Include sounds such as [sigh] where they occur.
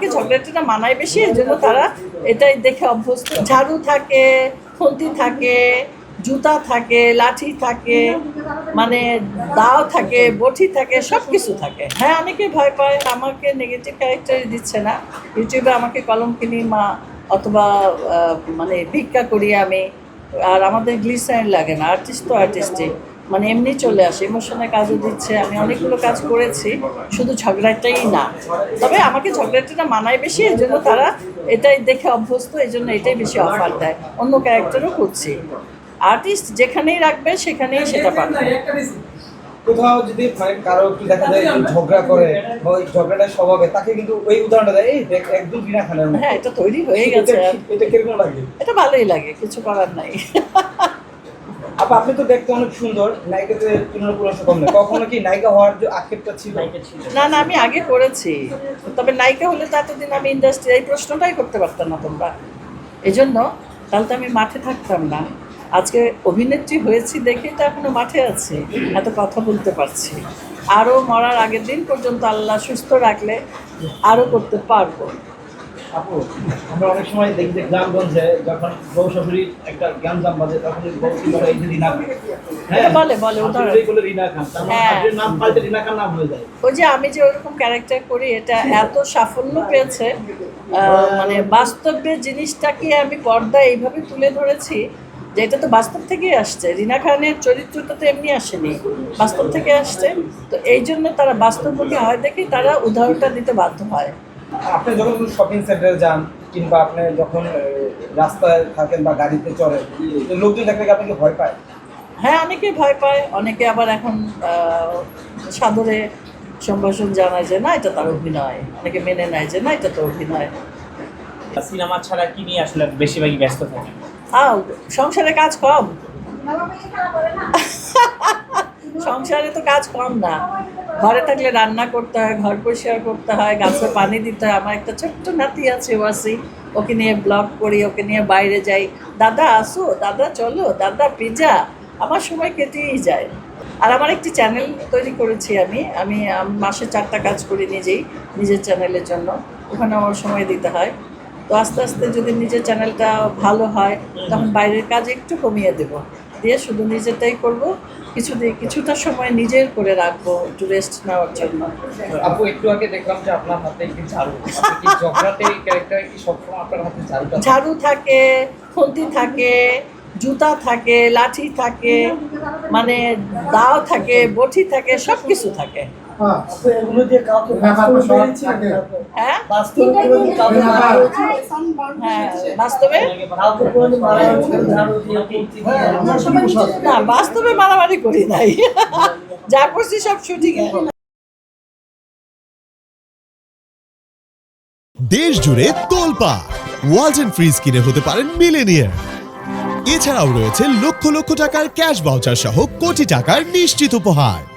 আমাকে ঝগড়াটা মানায় বেশি, এই জন্য তারা এটাই দেখে অভ্যস্ত। ঝাড়ু থাকে, খুন্তি থাকে, জুতা থাকে, লাঠি থাকে মানে দাও থাকে, বটি থাকে সব কিছু থাকে। হ্যাঁ অনেকে ভয় পায়, আমাকে নেগেটিভ ক্যারেক্টারই দিচ্ছে না। ইউটিউবে আমাকে কলম কিনি, মা, অথবা মানে ভিক্ষা করি আমি। আর আমাদের গ্লিসাইন লাগে না আর্টিস্ট তো আর্টিস্টই মানে এমনি চলে আসে ইমোশনের কাজও দিচ্ছে আমি অনেকগুলো কাজ করেছি শুধু ঝগড়াটাই না। তবে আমাকে ঝগড়াটা মানায় বেশি এই জন্য তারা এটাই দেখে অভ্যস্ত এই জন্য এটাই বেশি অফার দেয়। অন্য ক্যারেক্টারও করছি। আর্টিস্ট যেখানেই রাখবে সেখানেই সেটা পাবে। কোথাও যদি মানে কারও কি দেখা যায় ঝগড়া করে বা ওই ঝগড়াটা স্বভাবে তাকে কিন্তু ওই উদাহরণটা দেয় এই দেখ একদম বিনা খানের হ্যাঁ এটা তৈরি হয়ে গেছে। এটা কীরকম লাগে? এটা ভালোই লাগে কিছু করার নাই। [laughs] আপা আপনি তো দেখতে অনেক সুন্দর। নায়িকাতে তুলনা পুরো কম না। কখনো কি নায়িকা হওয়ার যে আক্ষেপটা ছিল? না না, আমি আগে করেছি। তবে নায়িকা হলে তো এতদিন আমি ইন্ডাস্ট্রি এই প্রশ্নটাই করতে পারতাম না তোমরা। এই জন্য তাহলে তো আমি মাঠে থাকতাম না। আজকে অভিনেত্রী হয়েছি দেখেই তো এখনও মাঠে আছে। এত কথা বলতে পারছি। আরও মরার আগের দিন পর্যন্ত আল্লাহ সুস্থ রাখলে আরও করতে পারব। আপু আমরা অনেক সময় দেখি যে গ্রামগঞ্জে যখন বউ শাশুড়ি একটা জ্ঞান জাম বাজে তখন বউ কি বলে এই যে রিনা খান। হ্যাঁ বলে, বলে। বলে রিনা খান। তার মানে হ্যাঁ। নাম পাল্টে রিনা খান নাম হয়ে যায়। ওই যে আমি যে ওরকম ক্যারেক্টার করি এটা এত সাফল্য পেয়েছে। মানে বাস্তবে জিনিসটাকে আমি পর্দায় এইভাবে তুলে ধরেছি যে এটা তো বাস্তব থেকেই আসছে। রিনা খানের চরিত্রটা তো এমনি আসেনি বাস্তব থেকে আসছে। তো এই জন্য তারা বাস্তবমুখী হয় দেখেই তারা উদাহরণটা দিতে বাধ্য হয়। আপনি যখন কোনো শপিং সেন্টারে যান কিংবা আপনি যখন রাস্তায় থাকেন বা গাড়িতে চড়েন লোকজন দেখলে কি আপনাকে ভয় পায়? হ্যাঁ অনেকে ভয় পায়। অনেকে আবার এখন সাদরে সম্ভাষণ জানায় যে না এটা তার অভিনয়। অনেকে মেনে নেয় যে না এটা তো অভিনয়। সিনেমা ছাড়া কি নিয়ে আসলে বেশিরভাগই ব্যস্ত থাকে আও সংসারে কাজ কম। [laughs] সংসারে তো কাজ কম না। ঘরে থাকলে রান্না করতে হয়, ঘর পরিষ্কার করতে হয়, গাছে পানি দিতে হয়। আমার একটা ছোট্ট নাতি আছে ওয়াসি, ওকে নিয়ে ব্লগ করি, ওকে নিয়ে বাইরে যাই। দাদা, আসো। দাদা, চলো। দাদা, পিজা। আমার সময় কেটেই যায়। আর আমার একটি চ্যানেল তৈরি করেছি আমি। আমি মাসে চারটা কাজ করি নিজেই, নিজের চ্যানেলের জন্য। ওখানে আমার সময় দিতে হয়। তো আস্তে আস্তে যদি নিজের চ্যানেলটা ভালো হয়, তখন বাইরের কাজ একটু কমিয়ে দেব। দিয়ে শুধু নিজেরটাই করব কিছু দিয়ে কিছুটা সময় নিজের করে রাখব একটু রেস্ট নেওয়ার জন্য। আপু একটু আগে দেখলাম যে আপনার হাতে একটি ঝাড়ু। কি ঝগড়াতে ক্যারেক্টার কি সবসময় আপনার হাতে ঝাড়ু থাকে? ঝাড়ু থাকে খুন্তি থাকে জুতা থাকে লাঠি থাকে মানে দাও থাকে বটি থাকে সব কিছু থাকে। বাস্তবে মারামারি করি নাই যা করছি সব শুটিং দেশ জুড়ে তোলপা, ওয়ালটন ফ্রিজ কিনে হতে পারেন মিলেনিয়ার এছাড়াও রয়েছে লক্ষ লক্ষ টাকার ক্যাশ ভাউচার সহ কোটি টাকার নিশ্চিত উপহার।